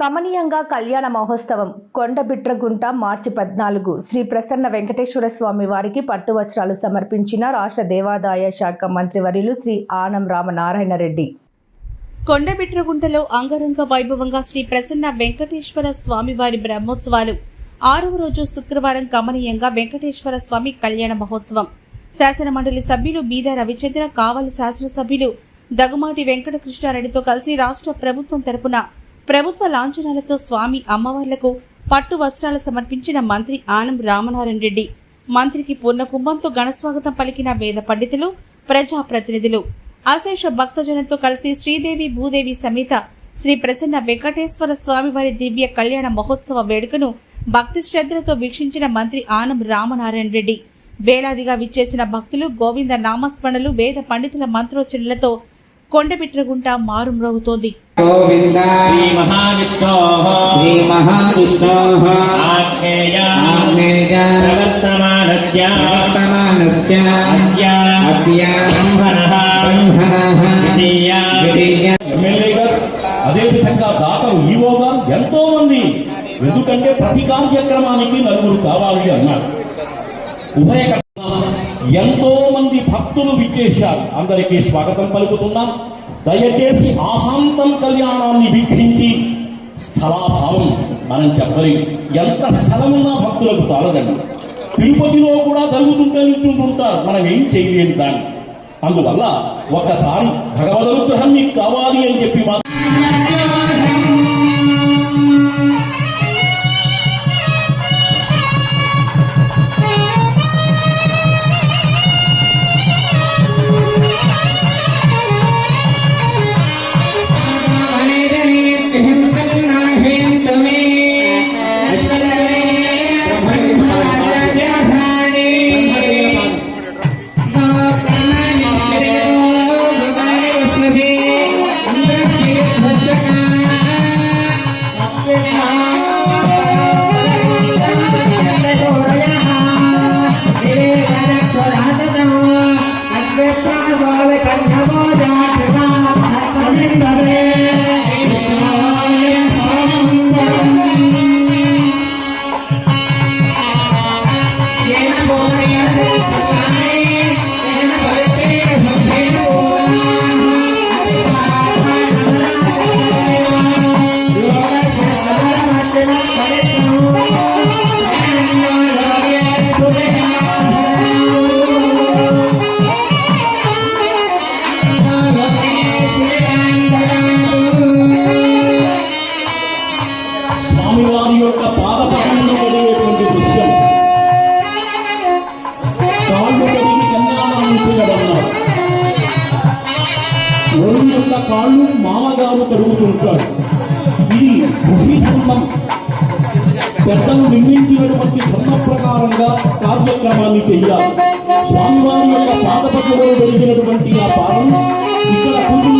కమనీయంగా కళ్యాణ మహోత్సవం కొండబిట్రగుంట మార్చి పద్నాలుగు. శ్రీ ప్రసన్న వెంకటేశ్వర స్వామి వారికి పట్టు వస్త్రాలు సమర్పించిన రాష్ట్ర దేవాదాయ శాఖ మంత్రివర్యులు శ్రీ ఆనం రామనారాయణ రెడ్డి. కొండబిట్రగుంటలో అంగరంగ వైభవంగా శ్రీ ప్రసన్న వెంకటేశ్వర స్వామి వారి బ్రహ్మోత్సవాలు. ఆరవ రోజు శుక్రవారం కమనీయంగా వెంకటేశ్వర స్వామి కళ్యాణ మహోత్సవం. శాసన మండలి సభ్యులు బీద రవిచంద్ర కావలి శాసనసభ్యులు దగుమాటి వెంకటకృష్ణారెడ్డితో కలిసి రాష్ట్ర ప్రభుత్వం తరపున ప్రభుత్వ లాంఛనాలతో స్వామి అమ్మవార్లకు పట్టు వస్త్రాలు సమర్పించిన మంత్రి ఆనం రామనారాయణ రెడ్డి. మంత్రికి పూర్ణ కుంభంతో ఘనస్వాగతం పలికిన వేద పండితులు ప్రజాప్రతినిధులు. అశేష భక్తజనంతో కలిసి శ్రీదేవి భూదేవి సమేత శ్రీ ప్రసన్న వెంకటేశ్వర స్వామివారి దివ్య కళ్యాణ మహోత్సవ వేడుకను భక్తి శ్రద్ధలతో వీక్షించిన మంత్రి ఆనం రామనారాయణ రెడ్డి. వేలాదిగా విచ్చేసిన భక్తులు గోవింద నామస్మరణలు వేద పండితుల మంత్రోచ్చరణలతో కొండబిట్రగుంట మారుమ్రోగుతోంది అదేవిధంగా దాతలు ఈవో గారు ఎంతో మంది ఎందుకంటే ప్రతి కార్యక్రమానికి నలుగురు కావాలి అన్నారు. ఉభయ ఎంతో మంది భక్తులు విచ్చేశారు. అందరికీ స్వాగతం పలుకుతున్నాం. దయచేసి ఆశాంతం కళ్యాణాన్ని వీక్షించి స్థలాభావం మనం చెప్పలేం. ఎంత స్థలమున్నా భక్తులకు చాలదండి. తిరుపతిలో కూడా జరుగుతుంటే నిల్చుంటుంటారు. మనం ఏం చేయలేని దాన్ని. అందువల్ల ఒకసారి భగవదనుగ్రహం మీకు కావాలి అని చెప్పి మాత్రం స్వామివారి యొక్క పాద దృశ్యం. కాళ్ళు కడిగి కన్యాదానం ఒరు యొక్క కాళ్ళు మామగారు కడుగుతుంటాడు ఇది ఋషి ధర్మం. పెద్దలు నిర్మించినటువంటి ధర్మ ప్రకారంగా కార్యక్రమాన్ని చెయ్యాలి స్వామివారి యొక్క పాదపట్టులో వెలిగినటువంటి ఆ పాదం Yeah.